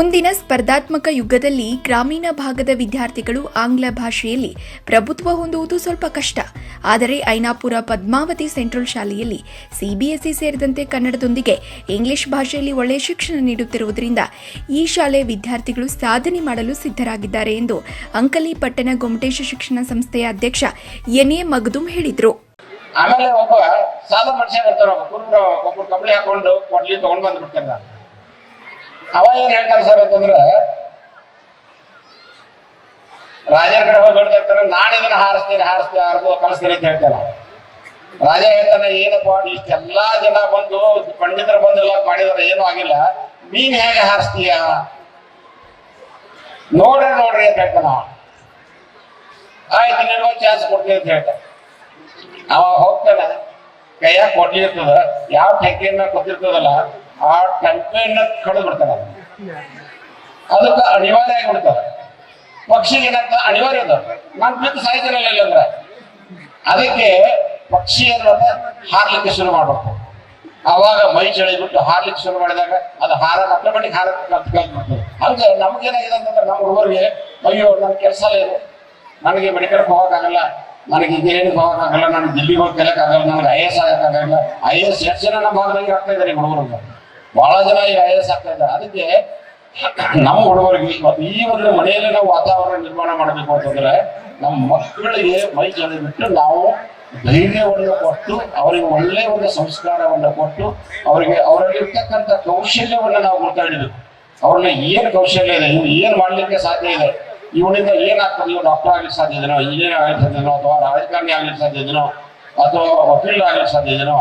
ಮುಂದಿನ ಸ್ಪರ್ಧಾತ್ಮಕ ಯುಗದಲ್ಲಿ ಗ್ರಾಮೀಣ ಭಾಗದ ವಿದ್ಯಾರ್ಥಿಗಳು ಆಂಗ್ಲ ಭಾಷೆಯಲ್ಲಿ ಪ್ರಭುತ್ವ ಹೊಂದುವುದು ಸ್ವಲ್ಪ ಕಷ್ಟ. ಆದರೆ ಐನಾಪುರ ಪದ್ಮಾವತಿ ಸೆಂಟ್ರಲ್ ಶಾಲೆಯಲ್ಲಿ ಸಿಬಿಎಸ್ಇ ಸೇರಿದಂತೆ ಕನ್ನಡದೊಂದಿಗೆ ಇಂಗ್ಲಿಷ್ ಭಾಷೆಯಲ್ಲಿ ಒಳ್ಳೆಯ ಶಿಕ್ಷಣ ನೀಡುತ್ತಿರುವುದರಿಂದ ಈ ಶಾಲೆ ವಿದ್ಯಾರ್ಥಿಗಳು ಸಾಧನೆ ಮಾಡಲು ಸಿದ್ಧರಾಗಿದ್ದಾರೆ ಎಂದು ಅಂಕಲಿ ಪಟ್ಟಣ ಗೊಮಟೇಶ ಶಿಕ್ಷಣ ಸಂಸ್ಥೆಯ ಅಧ್ಯಕ್ಷ ಎನ್ ಎ ಮಗದುಮ್ ಹೇಳಿದರು. ಆಮೇಲೆ ಒಬ್ಬ ಸಾಲ ಮನುಷ್ಯ ಒಬ್ಬರು ಒಬ್ರು ಕಂಬಳಿ ಹಾಕೊಂಡು ಕೊಡ್ಲಿ ತಗೊಂಡ್ ಬಂದ್ಬಿಡ್ತಾರ ಅವ ಏನ್ ಸರ್ ಅಂತಂದ್ರ, ರಾಜರ ಕಡೆ ಹೋಗಿ ಹೇಳ್ತಾ ನಾನು ಇದನ್ನ ಹಾರಿಸ್ತೀನಿ ಹಾರಿಸ್ತೀನಿ ಹಾರಿದು ಕಲಿಸ್ತೀನಿ ಅಂತ ಹೇಳ್ತಾರೆ ರಾಜ ಹೇಳ್ತಾನೆ, ಏನಪ್ಪ, ಇಷ್ಟೆಲ್ಲಾ ಜನ ಬಂದು ಪಂಡಿತರು ಬಂದು ಎಲ್ಲ ಮಾಡಿದಾರೆ, ಏನೂ ಆಗಿಲ್ಲ. ನೀನ್ ಹೇಗೆ ಹಾರಿಸ್ತೀಯ? ನೋಡ್ರಿ ನೋಡ್ರಿ ಅಂತ ಹೇಳ್ತಾನ. ಆಯ್ತು, ನಿನ್ಗೊಂದು ಚಾನ್ಸ್ ಕೊಡ್ತೀನಿ ಅಂತ ಹೇಳ್ತಾನೆ. ಅವ ಹೋಗ್ತಾನೆ, ಕೈಯಾಗ ಕೊಡ್ಲಿ ಇರ್ತದ, ಯಾವ ಟೆಂಕಿಯನ್ನ ಕೊತ್ತಿರ್ತದಲ್ಲ ಆ ಟೆಂಕಿಯನ್ನ ಕಳೆದು ಬಿಡ್ತಾರ ಅದಕ್ಕೆ ಅನಿವಾರ್ಯ ಆಗಿಬಿಡ್ತಾರ. ಪಕ್ಷಿಗೆ ಏನಕ್ಕ ಅನಿವಾರ್ಯ ಅದ. ನಾನು ಬಿದ್ದು ಸಾಯ್ತಿರಲಿಲ್ಲ ಇಲ್ಲಂದ್ರೆ ಅದಕ್ಕೆ ಪಕ್ಷಿ ಅನ್ನೋದ ಹಾರ್ಲಿಕ್ಕೆ ಶುರು ಮಾಡ್ಬಿಡ್ತಾರೆ. ಅವಾಗ ಮೈ ಬಿಟ್ಟು ಹಾರ್ಲಿಕ್ಕೆ ಶುರು ಮಾಡಿದಾಗ ಅದು ಹಾರ ಆಟೋಮೆಟಿಕ್ ಹಾರ ಕಲ್ತ್ ಕಲ್ತ್ಬಿಡ್ತದೆ ಹಂಗೆ ನಮ್ಗೇನಾಗಿದೆ ಅಂತಂದ್ರೆ ನಮ್ಮ ಹುಡುಗರಿಗೆ, ಅಯ್ಯೋ ನನ್ನ ಕೆಲಸ ಏನು ನನಗೆ ಮೆಡಿಕಲ್ ಹೋಗೋಕ್ಕಾಗಲ್ಲ. ನನಗೆ ಇಂಜಿನಿಯರಿಂಗ್ ಹೋಗೋಕ್ಕಾಗಲ್ಲ. ನನಗೆ ದಿಲ್ಲಿಗೆ ಹೋಗಿ ಕಲಿಯಕ್ಕಾಗಲ್ಲ ನನಗೆ ಐ ಎಸ್ ಆಗಕ್ಕಾಗಲ್ಲ. ಐ ಎಸ್ ಎಷ್ಟು ಜನ ನಮ್ಮ ಭಾಗದಾಗೆ ಆಗ್ತಾ ಇದ್ದಾರೆ ಹುಡುಗರಿಗೆ ಬಹಳ ಜನ ಈ ಐ ಎಸ್ ಆಗ್ತಾ ಇದ್ದಾರೆ. ಅದಕ್ಕೆ ನಮ್ಮ ಹುಡುಗರಿಗೆ ಈ ಒಂದು ಮನೆಯಲ್ಲಿ ನಾವು ವಾತಾವರಣ ನಿರ್ಮಾಣ ಮಾಡಬೇಕು ಅಂತಂದ್ರೆ ನಮ್ಮ ಮಕ್ಕಳಿಗೆ ಮೈ ಬಿಟ್ಟು ನಾವು ಧೈರ್ಯವನ್ನು ಕೊಟ್ಟು, ಅವರಿಗೆ ಒಳ್ಳೆಯ ಒಂದು ಸಂಸ್ಕಾರವನ್ನು ಕೊಟ್ಟು, ಅವರಿಗೆ ಅವರಲ್ಲಿರ್ತಕ್ಕಂಥ ಕೌಶಲ್ಯವನ್ನು ನಾವು ಹಿಡಿಬೇಕು ಅವ್ರನ್ನ ಏನ್ ಕೌಶಲ್ಯ ಇದೆ ಇವ್ನು ಏನ್ ಮಾಡ್ಲಿಕ್ಕೆ ಸಾಧ್ಯ ಇದೆ ಇವನಿಂದ ಏನಾಗ್ತದೆ ಇವ್ ಡಾಕ್ಟರ್ ಆಗ್ಲಿಕ್ಕೆ ಸಾಧ್ಯ ಇದೆನೋ ಇಂಜಿನಿಯರ್ ಆಗ್ಲಿಕ್ಕೆ ಸಾಧ್ಯ ಅಥವಾ ರಾಜಕಾರಣಿ ಆಗ್ಲಿಕ್ಕೆ ಸಾಧ್ಯ ಇದೆನೋ, ಅಥವಾ ಆಗ್ಲಿಕ್ಕೆ ಸಾಧ್ಯ ಇದೆನೋ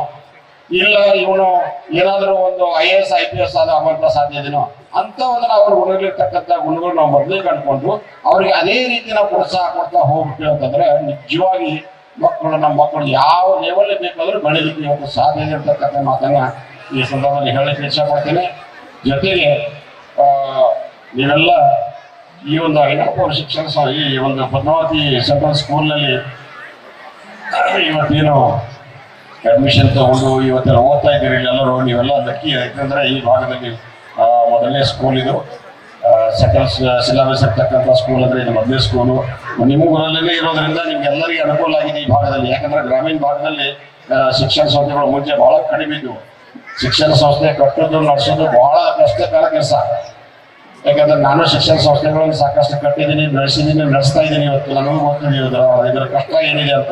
ಇಲ್ಲ, ಇವನು ಏನಾದರೂ ಒಂದು I A S I P S ಆದ ಆಗುವಂತ ಸಾಧ್ಯ ಇದೆನೋ ಅಂತವನ್ನ ಅವ್ರ ಗುಣಗಳಿರ್ತಕ್ಕಂಥ ಗುಣಗಳು ನಾವು ಮೊದಲೇ ಕಂಡುಕೊಂಡು ಅವ್ರಿಗೆ ಅದೇ ರೀತಿ ನಾವು ಪ್ರೋತ್ಸಾಹ ಕೊಡ್ತಾ ಹೋಗ್ಬಿಟ್ಟು ಅಂತಂದ್ರೆ ನಿಜವಾಗಿ ಮಕ್ಕಳು ನಮ್ಮ ಮಕ್ಕಳು ಯಾವ ಲೆವೆಲ್ ಬೇಕಾದ್ರೂ ಬೆಳೆದಿಕ್ಕೆ ಇವತ್ತು ಸಾಧ್ಯ ಇರ್ತಕ್ಕಂಥ ಮಾತನ್ನ ಈ ಸಂದರ್ಭದಲ್ಲಿ ಹೇಳಕ್ಕೆ ಇಷ್ಟಪಡ್ತೇನೆ. ಜೊತೆಗೆ ನೀವೆಲ್ಲ ಈ ಒಂದು ಐನಪ್ಪ ಶಿಕ್ಷಣ ಈ ಒಂದು ಪದ್ಮಾವತಿ ಸೆಂಟ್ರಲ್ ಸ್ಕೂಲ್ನಲ್ಲಿ ಇವತ್ತೇನು ಅಡ್ಮಿಷನ್ ತಗೊಂಡು ಇವತ್ತೆಲ್ಲ ಓದ್ತಾ ಇದ್ದೀರಿ ಎಲ್ಲರೂ, ನೀವೆಲ್ಲ ಲಕ್ಕಿ. ಯಾಕಂದ್ರೆ ಈ ಭಾಗದಲ್ಲಿ ಮೊದಲನೇ ಸ್ಕೂಲ್ ಇದು. ಸೆಕೆಂಡ್ ಸಿಲೆಬಸ್ ಇರ್ತಕ್ಕಂಥ ಸ್ಕೂಲ್ ಅಂದರೆ ಇದು ಮೊದಲನೇ ಸ್ಕೂಲು ನಿಮ್ಮ ಊರಲ್ಲೇ ಇರೋದ್ರಿಂದ ನಿಮ್ಗೆಲ್ಲರಿಗೂ ಅನುಕೂಲ ಆಗಿದೆ ಈ ಭಾಗದಲ್ಲಿ. ಯಾಕಂದ್ರೆ ಗ್ರಾಮೀಣ ಭಾಗದಲ್ಲಿ ಶಿಕ್ಷಣ ಸಂಸ್ಥೆಗಳು ಮುಂಚೆ ಬಹಳ ಕಡಿಮೆ ಇದ್ದವು ಶಿಕ್ಷಣ ಸಂಸ್ಥೆ ಕಟ್ಟೋದು ನಡೆಸೋದು ಬಹಳ ಕಷ್ಟಕರ ಕೆಲಸ. ಯಾಕಂದ್ರೆ ನಾನು ಶಿಕ್ಷಣ ಸಂಸ್ಥೆಗಳನ್ನು ಸಾಕಷ್ಟು ಕಟ್ಟಿದ್ದೀನಿ ಬೆಳೆಸಿದ್ದೀನಿ ನಡೆಸ್ತಾ ಇದ್ದೀನಿ ಇವತ್ತು. ನನಗೂ ಗೊತ್ತಿದೆ ಇದರ ಇದರ ಕಷ್ಟ ಏನಿದೆ ಅಂತ.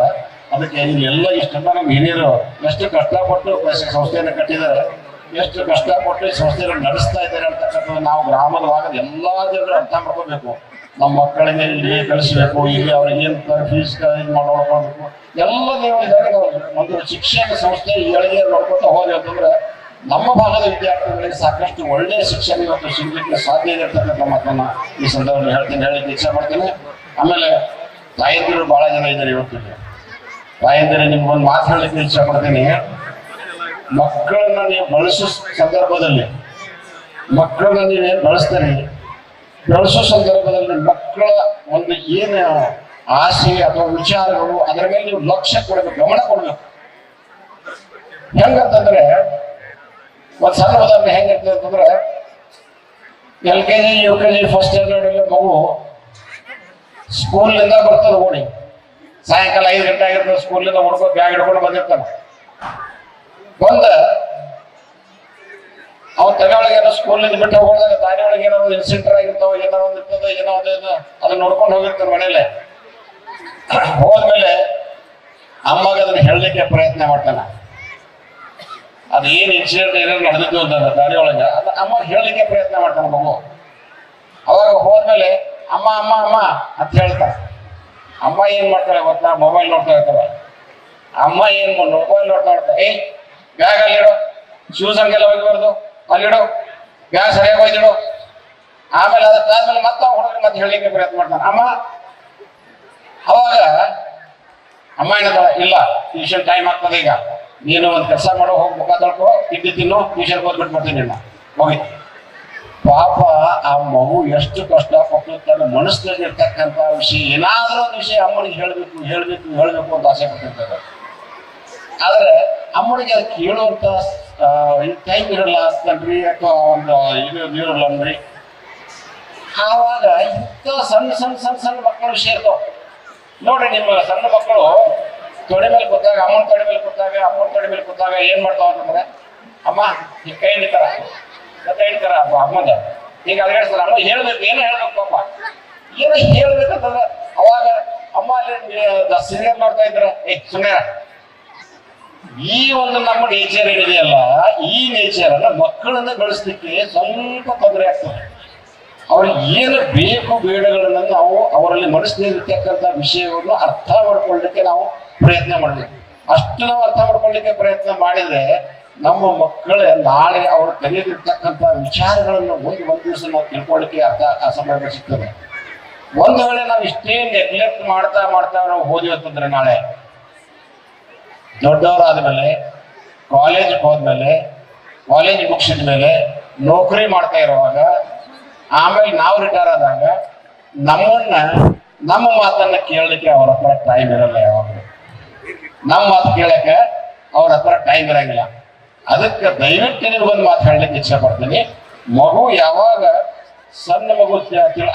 ಅದಕ್ಕೆ ಇಲ್ಲೆಲ್ಲ ಇಷ್ಟೆಲ್ಲ ನಮ್ಮ ಹಿರಿಯರು ಎಷ್ಟು ಕಷ್ಟಪಟ್ಟು ಸಂಸ್ಥೆಯನ್ನು ಕಟ್ಟಿದ್ದಾರೆ, ಎಷ್ಟು ಕಷ್ಟಪಟ್ಟು ಈ ಸಂಸ್ಥೆಯನ್ನು ನಡೆಸ್ತಾ ಇದ್ದಾರೆ ಅಂತಕ್ಕಂಥದ್ದು ನಾವು ಗ್ರಾಮದ ಭಾಗದ ಎಲ್ಲ ಜನರು ಅರ್ಥ ಮಾಡ್ಕೋಬೇಕು. ನಮ್ಮ ಮಕ್ಕಳಿಗೆ ಇಲ್ಲಿ ಕಳಿಸ್ಬೇಕು, ಇಲ್ಲಿ ಅವ್ರಿಗೆ ಏನು ಫೀಸ್ ಇದು ನೋಡ್ಕೊಳ್ಬೇಕು. ಎಲ್ಲ ಇದನ್ನ ಒಂದು ಶಿಕ್ಷಣ ಸಂಸ್ಥೆ ಏಳಿಗೆ ನೋಡ್ಕೊತ ಹೋದೆ ಅಂತಂದ್ರೆ ನಮ್ಮ ಭಾಗದ ವಿದ್ಯಾರ್ಥಿಗಳಿಗೆ ಸಾಕಷ್ಟು ಒಳ್ಳೆಯ ಶಿಕ್ಷಣ ಇವತ್ತು ಸಿಗಲಿಕ್ಕೆ ಸಾಧ್ಯ ಇದೆ ಅಂತಕ್ಕಂಥ ಮಾತನ್ನ ಈ ಸಂದರ್ಭದಲ್ಲಿ ಹೇಳ್ತೀನಿ ಹೇಳಿಕ್ಕೆ ಇಚ್ಛೆ ಮಾಡ್ತೀನಿ. ಆಮೇಲೆ ತಾಯಂದಿರು ಬಹಳ ಜನ ಇದ್ದಾರೆ ಇವತ್ತು ತಾಯಂದಿರು ನಿಮ್ಗೊಂದು ಮಾತು ಹೇಳಲಿಕ್ಕೆ ಇಚ್ಛೆ ಪಡ್ತೀನಿ ಮಕ್ಕಳನ್ನ ನೀವು ಬಳಸೋ ಸಂದರ್ಭದಲ್ಲಿ, ಮಕ್ಕಳನ್ನ ನೀವೇನು ಬಳಸ್ತೀರಿ? ಬಳಸೋ ಸಂದರ್ಭದಲ್ಲಿ ಮಕ್ಕಳ ಒಂದು ಏನು ಆಸೆ ಅಥವಾ ವಿಚಾರಗಳು, ಅದರ ಮೇಲೆ ನೀವು ಲಕ್ಷ್ಯ ಕೊಡಬೇಕು, ಗಮನ ಕೊಡಬೇಕು. ಹೆಂಗಂತಂದ್ರೆ, ಒಂದು ಸಣ್ಣ ಉದಾಹರಣೆ ಹೆಂಗಿರ್ತದೆ ಅಂತಂದ್ರೆ, L K G, U K G first standard ಮಗು ಸ್ಕೂಲ್ನಿಂದ ಬರ್ತದೆ ಓಡಿ. ಸಾಯಂಕಾಲ ಐದು ಗಂಟೆ ಆಗಿರ್ತದೆ, ಸ್ಕೂಲಿಂದ ಹುಡುಗ ಬ್ಯಾಗ್ ಹಿಡ್ಕೊಂಡು ಬಂದಿರ್ತಾನೆ. ಬಂದ ಅವ್ನ ಒಳಗೆ ಏನೋ ಸ್ಕೂಲಿಂದ ಬಿಟ್ಟು ಹೋಗೋದಾಗ ದಾರಿ ಒಳಗೆ ಏನೋ ಒಂದು ಇನ್ಸಿಡೆಂಟ್ ಆಗಿರ್ತಾವ ಏನೋ ಒಂದು ಇರ್ತದೆ, ಏನೋ ಒಂದು ಅದನ್ನ ನೋಡ್ಕೊಂಡು ಹೋಗಿರ್ತಾನೆ ಮನೇಲೆ. ಹೋದ್ಮೇಲೆ ಅಮ್ಮಗೆ ಅದನ್ನ ಹೇಳಲಿಕ್ಕೆ ಪ್ರಯತ್ನ ಮಾಡ್ತಾನೆ. ಅದು ಏನು ಇನ್ಸಿಡೆಂಟ್ ಏನೇನು ನಡೆದಿದ್ದು ಅಂತ ದಾರಿ ಒಳಗೆ, ಅದ ಅಮ್ಮ ಹೇಳಲಿಕ್ಕೆ ಪ್ರಯತ್ನ ಮಾಡ್ತಾನೆ ಮಗು. ಅವಾಗ ಹೋದ್ಮೇಲೆ, ಅಮ್ಮ ಅಮ್ಮ ಅಮ್ಮ, ಅಂತ ಹೇಳ್ತಾರೆ ಅಮ್ಮ ಏನ್ ಮಾಡ್ತಾಳೆ ಗೊತ್ತಾ? ಮೊಬೈಲ್ ನೋಡ್ತಾ ಇರ್ತಾಳೆ. ಅಮ್ಮ ಏನ್ ಮೊಬೈಲ್ ನೋಡ್ತಾ ಇರ್ತಾರೆ ಏ ಬ್ಯಾಗ್ ಅಲ್ಲಿಡು ಹಂಗೆಲ್ಲ ಒಯ್ಬಾರ್ದು ಅಲ್ಲಿಡು ಬ್ಯಾಗ್ ಸರಿಯಾಗಿ ಒಯ್ದಿಡು. ಆಮೇಲೆ ಅದಾದ್ಮೇಲೆ ಮತ್ತೆ ಹುಡುಗರು ಮತ್ತೆ ಹೇಳಲಿಕ್ಕೆ ಪ್ರಯತ್ನ ಮಾಡ್ತಾನೆ ಅಮ್ಮ, ಅವಾಗ ಅಮ್ಮ ಏನಂತಾಳೆ ಇಲ್ಲ ಟ್ಯೂಷನ್ ಟೈಮ್ ಆಗ್ತದೆ ಈಗ. ನೀನು ಒಂದು ಕೆಲಸ ಮಾಡೋ, ಹೋಗಿ ಮುಖ ತೊಳ್ಕೊ, ತಿಂಡಿ ತಿನ್ನು ಟ್ಯೂಷನ್ ಹೋಗ್ಬಿಟ್ಟು ಬರ್ತೀನಿ ಹೋಗಿ. ಪಾಪ ಆ ಮಗು ಎಷ್ಟು ಕಷ್ಟಪಟ್ಟು ತನ್ನ ಮನಸ್ಸಿನಲ್ಲಿ ಇರ್ತಕ್ಕಂಥ ವಿಷಯ, ಏನಾದರೂ ಒಂದು ವಿಷಯ ಅಮ್ಮನಿಗೆ ಹೇಳಬೇಕು, ಹೇಳ್ಬೇಕು ಹೇಳ್ಬೇಕು ಅಂತ ಆಸೆ ಪಟ್ಟಿರ್ತಾರೆ. ಆದ್ರೆ ಅಮ್ಮನಿಗೆ ಅದು ಕೇಳುವಂತ ಟೈಮ್ ಇರಲ್ಲ ಅಂತನ್ರಿ ಅಥವಾ ಒಂದು ಇದು ಇರಲ್ಲ ಅಂದ್ರಿ? ಆವಾಗ ಇಂಥ ಸಣ್ಣ ಸಣ್ಣ ಸಣ್ಣ ಸಣ್ಣ ಮಕ್ಕಳು ಸೇರ್ತಾವ ನೋಡ್ರಿ ನಿಮ್ಮ ಸಣ್ಣ ಮಕ್ಕಳು ತೊಡೆ ಮೇಲೆ ಕೂತಾಗ, ಅಮ್ಮನ ತೊಡೆ ಮೇಲೆ ಕೂತಾಗ ಅಮ್ಮನ ತೊಡೆ ಮೇಲೆ ಕೂತಾಗ ಏನ್ ಮಾಡ್ತಾವ ಅಂತಂದ್ರೆ, ಅಮ್ಮ, ಈ ಕೈ ಹಿಡಿತಾರ ಕೈ ಹೇಳ್ತಾರ ಅಮ್ಮದ. ಈಗ ಅದ್ರೇಳ್ತಾರ ಅಮ್ಮ, ಹೇಳ್ಬೇಕು, ಏನೋ ಹೇಳ್ಬೇಕು ಪಾಪ. ಏನೋ ಹೇಳ್ಬೇಕಂತಂದ್ರೆ ಅವಾಗ ಅಮ್ಮ ಅಲ್ಲಿ ಸೀರಿಯಲ್ ನೋಡ್ತಾ ಇದ್ರ, ಏ ಸುಮ್ಮನೆ ಈ ಒಂದು ನಮ್ಮ ನೇಚರ್ ಏನಿದೆಯಲ್ಲ, ಈ ನೇಚರ್ ಅನ್ನ ಮಕ್ಕಳನ್ನ ಬೆಳೆಸ್ಲಿಕ್ಕೆ ಸ್ವಲ್ಪ ತೊಂದರೆ ಆಗ್ತದೆ. ಅವ್ರಿಗೆ ಏನು ಬೇಕು ಬೇಡಗಳನ್ನ ನಾವು ಅವರಲ್ಲಿ ಮನಸ್ಸಿನಲ್ಲಿರ್ತಕ್ಕಂಥ ವಿಷಯವನ್ನು ಅರ್ಥ ಮಾಡ್ಕೊಳ್ಳಿಕ್ಕೆ ನಾವು ಪ್ರಯತ್ನ ಮಾಡಬೇಕು. ಅಷ್ಟು ನಾವು ಅರ್ಥ ಮಾಡ್ಕೊಳ್ಳಿಕ್ಕೆ ಪ್ರಯತ್ನ ಮಾಡಿದ್ರೆ ನಮ್ಮ ಮಕ್ಕಳ ನಾಳೆ ಅವ್ರ ಕಲಿಯಲಿರ್ತಕ್ಕಂಥ ವಿಚಾರಗಳನ್ನು ಒಂದು ಒಂದು ದಿವಸ ನಾವು ತಿಳ್ಕೊಳ್ಳಿಕ್ಕೆ ಅರ್ಥ ಅಸಮಯ ಸಿಗ್ತದೆ. ಒಂದು ವೇಳೆ ನಾವು ಇಷ್ಟೇ ನೆಗ್ಲೆಕ್ಟ್ ಮಾಡ್ತಾ ಮಾಡ್ತಾ ನಾವು ಹೋದ್ವಿ ಅಂತಂದ್ರೆ ನಾಳೆ ದೊಡ್ಡವರಾದ್ಮೇಲೆ ಕಾಲೇಜ್ಗೆ ಹೋದ್ಮೇಲೆ ಕಾಲೇಜ್ ಮುಗಿಸಿದ ಮೇಲೆ ನೌಕರಿ ಮಾಡ್ತಾ ಇರುವಾಗ, ಆಮೇಲೆ ನಾವು ರಿಟೈರ್ ಆದಾಗ ನಮ್ಮನ್ನ, ನಮ್ಮ ಮಾತನ್ನ ಕೇಳಲಿಕ್ಕೆ ಅವ್ರ ಹತ್ರ ಟೈಮ್ ಇರಲ್ಲ ಯಾವಾಗ ನಮ್ಮ ಮಾತು ಕೇಳಕ್ಕೆ ಅವ್ರ ಹತ್ರ ಟೈಮ್ ಇರಂಗಿಲ್ಲ. ಅದಕ್ಕೆ ದಯವಿಟ್ಟು ನೀವು ಒಂದು ಮಾತಾಡ್ಲಿಕ್ಕೆ ಇಚ್ಛೆ ಪಡ್ತೀನಿ. ಮಗು ಯಾವಾಗ ಸಣ್ಣ ಮಗು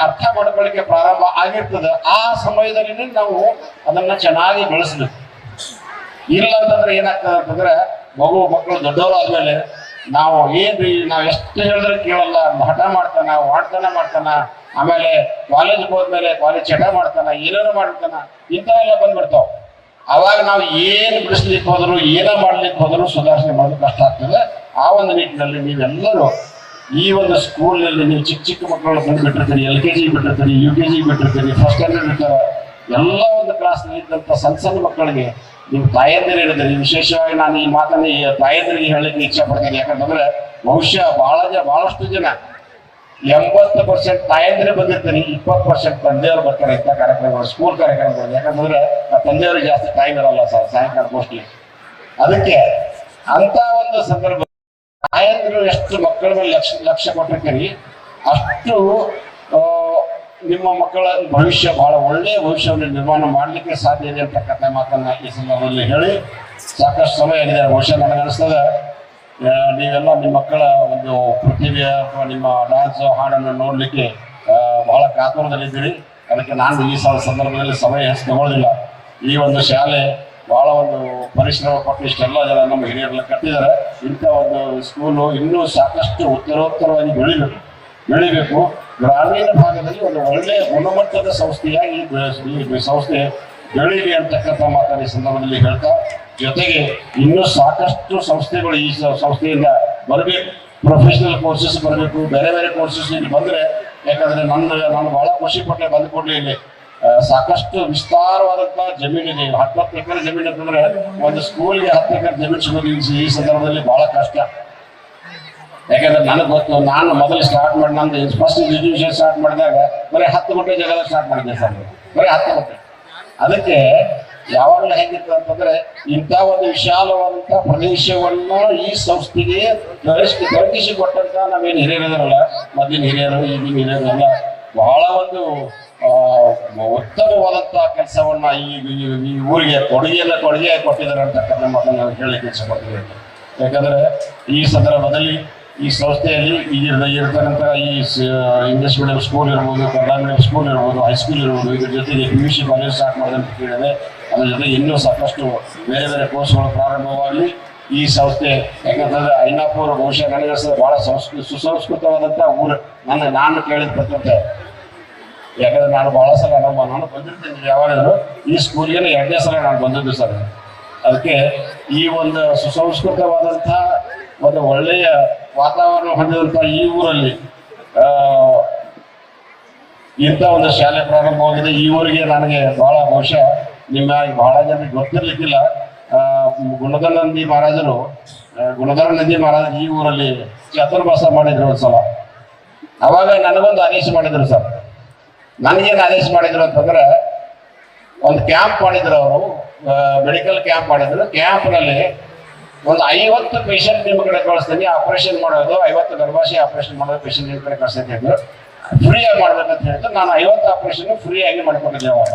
ಅರ್ಥ ಮಾಡ್ಕೊಳ್ಳಿಕ್ಕೆ ಪ್ರಾರಂಭ ಆಗಿರ್ತದೆ. ಆ ಸಮಯದಲ್ಲಿ ನಾವು ಅದನ್ನ ಚೆನ್ನಾಗಿ ಬೆಳೆಸ್ಬೇಕು. ಇಲ್ಲ ಅಂತಂದ್ರೆ ಏನಾಗ್ತದೆ ಅಂತಂದ್ರೆ, ಮಗು ಮಕ್ಕಳು ದೊಡ್ಡವರಾದ್ಮೇಲೆ ನಾವು ಏನ್ರಿ, ನಾವು ಎಷ್ಟು ಹೇಳಿದ್ರೆ ಕೇಳಲ್ಲ, ಹಠ ಮಾಡ್ತಾನ ವಾಡ್ತಾನ ಮಾಡ್ತಾನ, ಆಮೇಲೆ ಕಾಲೇಜ್ಗೆ ಹೋದ್ಮೇಲೆ ಕಾಲೇಜ್ ಚಟ ಮಾಡ್ತಾನ, ಏನೇನೋ ಮಾಡ್ತಾನ ಇಂಥವೆಲ್ಲ ಬಂದ್ಬಿಡ್ತಾವ. ಅವಾಗ ನಾವು ಏನು ಬಿಡಿಸ್ಲಿಕ್ಕೆ ಹೋದ್ರು, ಏನ ಮಾಡ್ಲಿಕ್ಕೆ ಹೋದ್ರು ಸುಧಾರಣೆ ಮಾಡೋದು ಕಷ್ಟ ಆಗ್ತದೆ. ಆ ಒಂದು ನಿಟ್ಟಿನಲ್ಲಿ ನೀವೆಲ್ಲರೂ ಈ ಒಂದು ಸ್ಕೂಲ್ನಲ್ಲಿ ನೀವು ಚಿಕ್ಕ ಚಿಕ್ಕ ಮಕ್ಕಳು ತಂದು ಬಿಟ್ಟಿರ್ತೀರಿ ಎಲ್ ಕೆ ಜಿ ಬಿಟ್ಟಿರ್ತೀರಿ, ಯು ಕೆ ಜಿ ಬಿಟ್ಟಿರ್ತೀರಿ ಫಸ್ಟ್ ಸ್ಟ್ಯಾಂಡರ್ಡ್ ಇರ್ತಾರೆ. ಎಲ್ಲ ಒಂದು ಕ್ಲಾಸ್ ಇದ್ದಂತ ಸಣ್ಣ ಸಣ್ಣ ಮಕ್ಕಳಿಗೆ ನೀವು ತಾಯಂದಿರು ಹೇಳಿದ್ರಿ ವಿಶೇಷವಾಗಿ ನಾನು ಈ ಮಾತನ್ನ ತಾಯಂದಿರಿಗೆ ಹೇಳಲಿಕ್ಕೆ ಇಚ್ಛೆ ಪಡ್ತೀನಿ. ಯಾಕಂತಂದ್ರೆ ಬಹುಶಃ ಬಹಳ ಜನ ಬಹಳಷ್ಟು ಜನ ಎಂಬತ್ತು ಪರ್ಸೆಂಟ್ ತಾಯಂದ್ರೆ ಬಂದಿರ್ತೀನಿ, ಇಪ್ಪತ್ತು ಪರ್ಸೆಂಟ್ ತಂದೆಯವರು ಬರ್ತಾರೆ ಇಂಥ ಕಾರ್ಯಕ್ರಮಗಳು ಸ್ಕೂಲ್ ಕಾರ್ಯಕ್ರಮಗಳು. ಯಾಕಂದ್ರೆ ಆ ತಂದೆಯವ್ರಿಗೆ ಜಾಸ್ತಿ ಟೈಮ್ ಇರಲ್ಲ ಸರ್, ಸಾಯಂಕಾಲ ಮೋಸ್ಟ್ಲಿ ಅದಕ್ಕೆ ಅಂತ ಒಂದು ಸಂದರ್ಭ ತಾಯಂದ್ರು ಎಷ್ಟು ಮಕ್ಕಳ ಮೇಲೆ ಲಕ್ಷ ಲಕ್ಷ್ಯ ಕೊಟ್ಟಿರ್ತೀರಿ, ಅಷ್ಟು ನಿಮ್ಮ ಮಕ್ಕಳ ಭವಿಷ್ಯ ಬಹಳ ಒಳ್ಳೆಯ ಭವಿಷ್ಯವನ್ನು ನಿರ್ಮಾಣ ಮಾಡಲಿಕ್ಕೆ ಸಾಧ್ಯ ಇದೆ ಅಂತಕ್ಕಂಥ ಮಾತನ್ನ ಈ ಸಂದರ್ಭದಲ್ಲಿ ಹೇಳಿ ಸಾಕಷ್ಟು ಸಮಯ ಆಗಿದೆ, ಬಹುಶಃ ನನಗೆ ಅನಿಸ್ತದೆ ನೀವೆಲ್ಲ ನಿಮ್ಮ ಮಕ್ಕಳ ಒಂದು ಪ್ರತಿಭೆ ಅಥವಾ ನಿಮ್ಮ ಡ್ಯಾನ್ಸ್ ಹಾಡನ್ನು ನೋಡಲಿಕ್ಕೆ ಬಹಳ ಕಾತುರದಲ್ಲಿದ್ದೀರಿ. ಅದಕ್ಕೆ ನಾನು ಈ ಸಲ ಸಂದರ್ಭದಲ್ಲಿ ಸಮಯ ತಗೊಳ್ಳೋದಿಲ್ಲ ಈ ಒಂದು ಶಾಲೆ ಬಹಳ ಒಂದು ಪರಿಶ್ರಮ ಪಟ್ಟು ಇಷ್ಟೆಲ್ಲ ಜನ ನಮ್ಮ ಹಿರಿಯರೆಲ್ಲ ಕಟ್ಟಿದ್ದಾರೆ. ಇಂಥ ಒಂದು ಸ್ಕೂಲು ಇನ್ನೂ ಸಾಕಷ್ಟು ಉತ್ತರೋತ್ತರವಾಗಿ ಬೆಳಿಬೇಕು. ಬೆಳಿಬೇಕು. ಗ್ರಾಮೀಣ ಭಾಗದಲ್ಲಿ ಒಂದು ಒಳ್ಳೆಯ ಗುಣಮಟ್ಟದ ಸಂಸ್ಥೆಯಾಗಿ, ಈ ಸಂಸ್ಥೆ ಬೆಳೀಲಿ ಅಂತಕ್ಕಂಥ ಮಾತನ್ನ ಸಂದರ್ಭದಲ್ಲಿ ಹೇಳ್ತಾ, ಜೊತೆಗೆ ಇನ್ನೂ ಸಾಕಷ್ಟು ಸಂಸ್ಥೆಗಳು ಈ ಸಂಸ್ಥೆಯಿಂದ ಬರಬೇಕು. ಪ್ರೊಫೆಷನಲ್ ಕೋರ್ಸಸ್ ಬರಬೇಕು. ಬೇರೆ ಬೇರೆ ಕೋರ್ಸಸ್ ಇಲ್ಲಿ ಬಂದ್ರೆ, ಯಾಕಂದ್ರೆ ನನ್ನ, ನಾನು ಬಹಳ ಖುಷಿ ಪಟ್ಟೆ ಬಂದು ಇಲ್ಲಿ ಸಾಕಷ್ಟು ವಿಸ್ತಾರವಾದಂಥ ಜಮೀನಿದೆ ಹತ್ತತ್ತು ಎಕರೆ ಜಮೀನು ಅಂತಂದ್ರೆ ಒಂದು ಸ್ಕೂಲ್ಗೆ ಹತ್ತು ಎಕರೆ ಜಮೀನು ಸಿಗೋದು ಈ- ಸಂದರ್ಭದಲ್ಲಿ ಬಹಳ ಕಷ್ಟ. ಯಾಕಂದ್ರೆ ನನಗೆ ಗೊತ್ತು, ನಾನು ಮೊದಲು ಸ್ಟಾರ್ಟ್ ಮಾಡಿ ನಂದು ಫಸ್ಟ್ ಎಜುಕೇಶನ್ ಸ್ಟಾರ್ಟ್ ಮಾಡಿದಾಗ ಬರೀ ಹತ್ತು ಗುಂಟೆ ಜಾಗದಲ್ಲಿ ಸ್ಟಾರ್ಟ್ ಮಾಡಿದ್ದೆ ಸರ್. ಬರೀ ಹತ್ತು ಗುಂಟೆ. ಅದಕ್ಕೆ ಯಾವಾಗಲೂ ಹೇಗಿತ್ತು ಅಂತಂದ್ರೆ ಇಂಥ ಒಂದು ವಿಶಾಲವಾದಂಥ ಪ್ರದೇಶವನ್ನ ಈ ಸಂಸ್ಥೆಗೆ ದೊರಕಿ ದೊರಕಿಸಿ ಕೊಟ್ಟಂತ ನಾವೇನು ಹಿರಿಯರಲ್ಲ ಮೊದಲಿನ ಹಿರಿಯರು, ಈಗಿನ ಹಿರಿಯರಲ್ಲ ಬಹಳ ಒಂದು ಉತ್ತಮವಾದಂತಹ ಕೆಲಸವನ್ನ ಈ ಊರಿಗೆ ಕೊಡುಗೆಯನ್ನ ಕೊಡುಗೆ ಕೊಟ್ಟಿದ್ದಾರೆ ಅಂತಕ್ಕಂಥ ಮಾತನ್ನು ಕೆಲಸ ಇಷ್ಟಪಡ್ತೀನಿ ಯಾಕಂದ್ರೆ ಈ ಸಂದರ್ಭದಲ್ಲಿ ಈ ಸಂಸ್ಥೆಯಲ್ಲಿ ಇರ್ತಕ್ಕಂಥ ಈ ಇಂಗ್ಲೀಷ್ ಮೀಡಿಯಂ ಸ್ಕೂಲ್ ಇರ್ಬೋದು ಕನ್ನಡ ಮೀಡಿಯಂ ಸ್ಕೂಲ್ ಇರ್ಬೋದು ಹೈಸ್ಕೂಲ್ ಇರ್ಬೋದು, ಇದ್ರ ಜೊತೆಗೆ P U C college start ಮಾಡೋದಂತ ಕೇಳಿದೆ ಅದ್ರ ಜೊತೆ ಇನ್ನೂ ಸಾಕಷ್ಟು ಬೇರೆ ಬೇರೆ ಕೋರ್ಸ್ಗಳು ಪ್ರಾರಂಭವಾಗಲಿ ಈ ಸಂಸ್ಥೆ ಯಾಕಂತಂದ್ರೆ ಐನಾಪುರ ಬಹುಶಃ ಅನ್ಸುತ್ತೆ ಬಹಳ ಸಂಸ್ಕೃ, ಸುಸಂಸ್ಕೃತವಾದಂಥ ಊರು. ನನ್ನ ನಾನು ಕೇಳಿದ ಯಾಕಂದ್ರೆ ನಾನು ಬಹಳ ಸಲ ನಮ್ಮ, ನಾನು ಬಂದಿರ್ತೀನಿ ಯಾವಾಗಾದ್ರು ಈ ಸ್ಕೂಲ್ಗೆ ಎರಡನೇ ಸಲ ನಾನು ಬಂದಿದ್ದು ಸರ್. ಅದಕ್ಕೆ ಈ ಒಂದು ಸುಸಂಸ್ಕೃತವಾದಂಥ ಒಂದು ಒಳ್ಳೆಯ ವಾತಾವರಣ ಹೊಂದಿದಂಥ ಈ ಊರಲ್ಲಿ ಇಂಥ ಒಂದು ಶಾಲೆ ಪ್ರಾರಂಭವಾಗಿದೆ ಈ ಊರಿಗೆ ನನಗೆ ಬಹಳ ಬಹುಶಃ, ನಿಮ್ಮ ಬಹಳ ಜನರಿಗೆ ಗೊತ್ತಿರ್ಲಿಕ್ಕಿಲ್ಲ. ಗುಣಧರ ನಂದಿ ಮಹಾರಾಜರು ಗುಣಧರ ನಂದಿ ಮಹಾರಾಜ ಈ ಊರಲ್ಲಿ ಚತುರ್ಮಾಸ ಮಾಡಿದ್ರು ಒಂದ್ಸಲ ಅವಾಗ ನನಗೊಂದು ಆದೇಶ ಮಾಡಿದ್ರು ಸರ್. ನನಗೇನು ಆದೇಶ ಮಾಡಿದ್ರು ಅಂತಂದ್ರೆ, ಒಂದು ಕ್ಯಾಂಪ್ ಮಾಡಿದ್ರು ಅವರು ಮೆಡಿಕಲ್ ಕ್ಯಾಂಪ್ ಮಾಡಿದ್ರು. ಕ್ಯಾಂಪ್ನಲ್ಲಿ ಒಂದು ಐವತ್ತು ಪೇಷಂಟ್ ನಿಮ್ಮ ಕಡೆ ಕಳಿಸ್ತೀನಿ ಆಪರೇಷನ್ ಮಾಡೋದು, ಐವತ್ತು ಗರ್ಭಾಶಯ ಆಪರೇಷನ್ ಮಾಡೋದು ಪೇಷಂಟ್ ನಿಮ್ಮ ಕಡೆ ಕಳಿಸ್ತೀನಿ ಅಂದ್ರೆ ಫ್ರೀ ಆಗಿ ಮಾಡ್ಬೇಕಂತ ಹೇಳಿದ್ರು. ನಾನು ಐವತ್ತು ಆಪರೇಷನ್ ಫ್ರೀ ಆಗಿ ಮಾಡ್ಕೊಂಡಿದ್ದೆ ಅವಾಗ.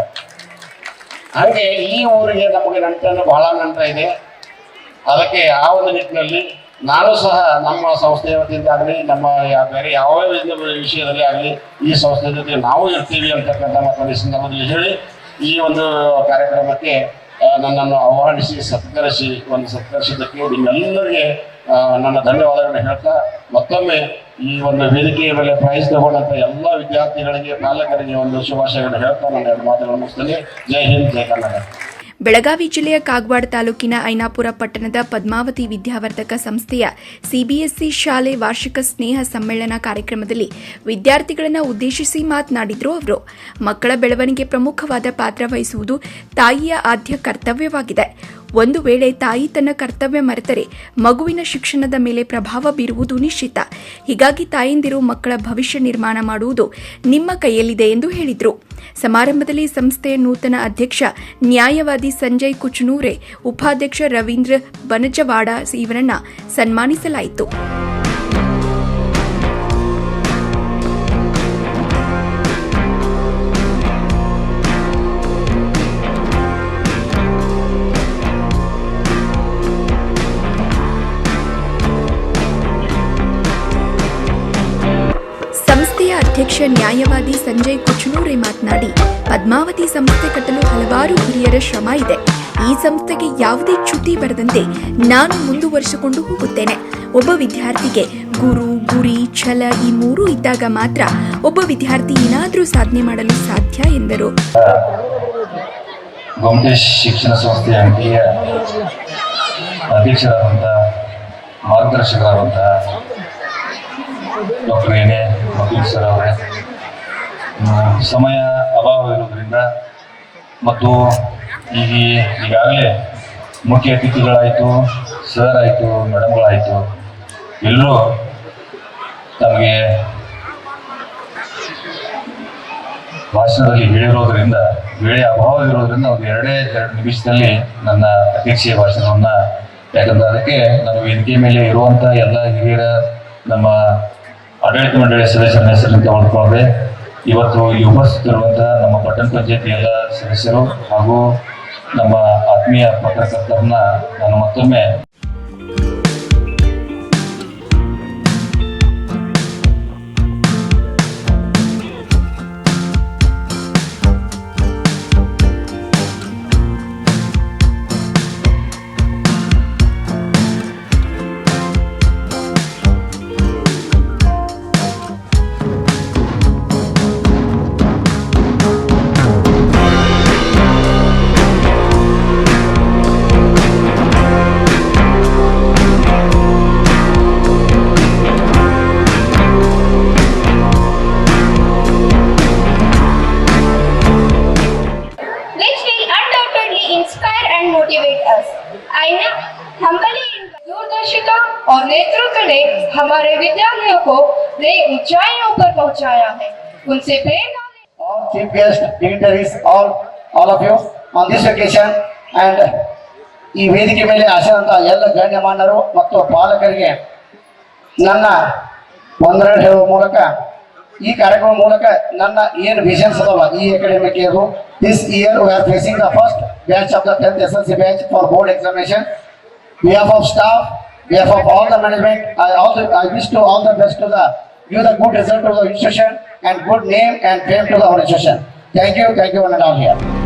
ಹಾಗೆ ಈ ಊರಿಗೆ ನಮಗೆ ನಂಟನ್ನು ಬಹಳ ನಂಟ ಇದೆ. ಅದಕ್ಕೆ ಆ ಒಂದು ನಿಟ್ಟಿನಲ್ಲಿ ನಾನು ಸಹ ನಮ್ಮ ಸಂಸ್ಥೆಯ ವತಿಯಿಂದ ಆಗಲಿ, ನಮ್ಮ ಬೇರೆ ಯಾವ ವಿಷಯದಲ್ಲಿ ಆಗಲಿ ಈ ಸಂಸ್ಥೆ ಜೊತೆ ನಾವು ಇರ್ತೀವಿ ಅಂತಕ್ಕಂಥ ಈ ಸಂದರ್ಭದಲ್ಲಿ ಹೇಳಿ ಈ ಒಂದು ಕಾರ್ಯಕ್ರಮಕ್ಕೆ ನನ್ನನ್ನು ಆಹ್ವಾನಿಸಿ, ಸತ್ಕರಿಸಿ, ಒಂದು ಸತ್ಕರಿಸಿದ್ದಕ್ಕೆ ನಿಮ್ಮೆಲ್ಲರಿಗೆ ನನ್ನ ಧನ್ಯವಾದಗಳನ್ನು ಹೇಳ್ತಾ ಮತ್ತೊಮ್ಮೆ ಈ ಒಂದು ವೇದಿಕೆಯ ಮೇಲೆ ಪ್ರೈಸ್ ತಗೊಂಡಂತ ಎಲ್ಲ ವಿದ್ಯಾರ್ಥಿಗಳಿಗೆ, ಪಾಲಕರಿಗೆ ಒಂದು ಶುಭಾಶಯಗಳನ್ನು ಹೇಳ್ತಾ ನನ್ನ ಎರಡು ಮಾತುಗಳನ್ನು ಮುಗಿಸ್ತೇನೆ. ಜೈ ಹಿಂದ್, ಜೈ ಕನ್ನಡ ಬೆಳಗಾವಿ ಜಿಲ್ಲೆಯ ಕಾಗವಾಡ ತಾಲೂಕಿನ ಐನಾಪುರ ಪಟ್ಟಣದ ಪದ್ಮಾವತಿ ವಿದ್ಯಾವರ್ಧಕ ಸಂಸ್ಥೆಯ ಸಿಬಿಎಸ್ಇ ಶಾಲೆ ವಾರ್ಷಿಕ ಸ್ನೇಹ ಸಮ್ಮೇಳನ ಕಾರ್ಯಕ್ರಮದಲ್ಲಿ ವಿದ್ಯಾರ್ಥಿಗಳನ್ನು ಉದ್ದೇಶಿಸಿ ಮಾತನಾಡಿದರು ಅವರು. ಮಕ್ಕಳ ಬೆಳವಣಿಗೆ ಪ್ರಮುಖವಾದ ಪಾತ್ರ ವಹಿಸುವುದು ತಾಯಿಯ ಆದ್ಯ ಕರ್ತವ್ಯವಾಗಿದೆ. ಒಂದು ವೇಳೆ ತಾಯಿ ತನ್ನ ಕರ್ತವ್ಯ ಮರೆತರೆ, ಮಗುವಿನ ಶಿಕ್ಷಣದ ಮೇಲೆ ಪ್ರಭಾವ ಬೀರುವುದು ನಿಶ್ಚಿತ. ಹೀಗಾಗಿ ತಾಯಂದಿರು ಮಕ್ಕಳ ಭವಿಷ್ಯ ನಿರ್ಮಾಣ ಮಾಡುವುದು ನಿಮ್ಮ ಕೈಯಲ್ಲಿದೆ ಎಂದು ಹೇಳಿದರು. ಸಮಾರಂಭದಲ್ಲಿ ಸಂಸ್ಥೆಯ ನೂತನ ಅಧ್ಯಕ್ಷ, ನ್ಯಾಯವಾದಿ ಸಂಜಯ್ ಕುಚನೂರೆ, ಉಪಾಧ್ಯಕ್ಷ ರವೀಂದ್ರ ಬನಜವಾಡ, ಇವರನ್ನ ಸನ್ಮಾನಿಸಲಾಯಿತು. ನ್ಯಾಯವಾದಿ ಸಂಜಯ್ ಕುಚನೂರೆ ಮಾತನಾಡಿ, ಪದ್ಮಾವತಿ ಸಂಸ್ಥೆ ಕಟ್ಟಲು ಹಲವಾರು ಹಿರಿಯರ ಶ್ರಮ ಇದೆ. ಈ ಸಂಸ್ಥೆಗೆ ಯಾವುದೇ ಚ್ಯುತಿ ಬರದಂತೆ ನಾನು ಮುಂದುವರಿಸಿಕೊಂಡು ಹೋಗುತ್ತೇನೆ. ಒಬ್ಬ ವಿದ್ಯಾರ್ಥಿಗೆ ಗುರು, ಗುರಿ, ಛಲ ಈ ಮೂರೂ ಇದ್ದಾಗ ಮಾತ್ರ ಒಬ್ಬ ವಿದ್ಯಾರ್ಥಿ ಏನಾದರೂ ಸಾಧನೆ ಮಾಡಲು ಸಾಧ್ಯ ಎಂದರು. ಶಿಕ್ಷಣ ಸಂಸ್ಥೆಯ ಅಧ್ಯಕ್ಷರಾದಂತಹ ಮಾರ್ಗದರ್ಶಕರಾದಂಥ ಡಾಕ್ಟರ್ ಎನೆ ಮಧುರ್ ಸರ್ ಅವರೇ. ಸಮಯ ಅಭಾವ ಇರೋದ್ರಿಂದ ಮತ್ತು ಈಗ ಈಗಾಗಲೇ ಮುಖ್ಯ ಅತಿಥಿಗಳಾಯಿತು ಸರ್ ಆಯಿತು ಮೇಡಮ್ಗಳಾಯಿತು, ಎಲ್ಲರೂ ತಮಗೆ ಭಾಷಣದಲ್ಲಿ ಹೇಳಿರೋದ್ರಿಂದ, ವೇಳೆ ಅಭಾವ ಇರೋದ್ರಿಂದ ಒಂದು ಎರಡೇ ಎರಡು ನಿಮಿಷದಲ್ಲಿ ನನ್ನ ಅಧ್ಯಕ್ಷೀಯ ಭಾಷಣವನ್ನು, ಯಾಕಂದ್ರೆ ಅದಕ್ಕೆ ನಾನು ವೇದಿಕೆ ಮೇಲೆ ಇರುವಂಥ ಎಲ್ಲ ಹಿರಿಯರ ನಮ್ಮ ಆಡಳಿತ ಮಂಡಳಿ ಸದಸ್ಯರ ಹೆಸರನ್ನು ತೆಗೆದುಕೊಂಡ್ರೆ ಇವತ್ತು ಇಲ್ಲಿ ಉಪಸ್ಥಿತರುವಂತಹ ನಮ್ಮ ಪಟ್ಟಣ ಪಂಚಾಯತಿ ಎಲ್ಲ ಸದಸ್ಯರು ಹಾಗೂ ನಮ್ಮ ಆತ್ಮೀಯ ಪತ್ರಕರ್ತರನ್ನ ನಾನು ಮತ್ತೊಮ್ಮೆ पहुंचाया है उनसे प्रेरणा ले- all chief guests, dignitaries, all, all of you on this occasion and ಈ ವೇದಿಕೆ ಮೇಲೆ ಆಸೆದಂತ ಎಲ್ಲ ಗಣ್ಯಮಾನ್ಯರು ಮತ್ತು ಪಾಲಕರಿಗೆ ನನ್ನ ವಂದನೆ ಹೇಳುವ ಮೂಲಕ ಈ ಕಾರ್ಯಕ್ರಮ ಮೂಲಕ ನನ್ನ ಏನು ವಿಷನ್ಸ್ ಅದಾವ ಈ academic year this year we are facing the first batch of the tenth S L C batch for board examination behalf of staff, behalf of all the management, I also, I wish to all the best to the, give the good result to the institution and good name and fame to the organization. Thank you, thank you one and all here.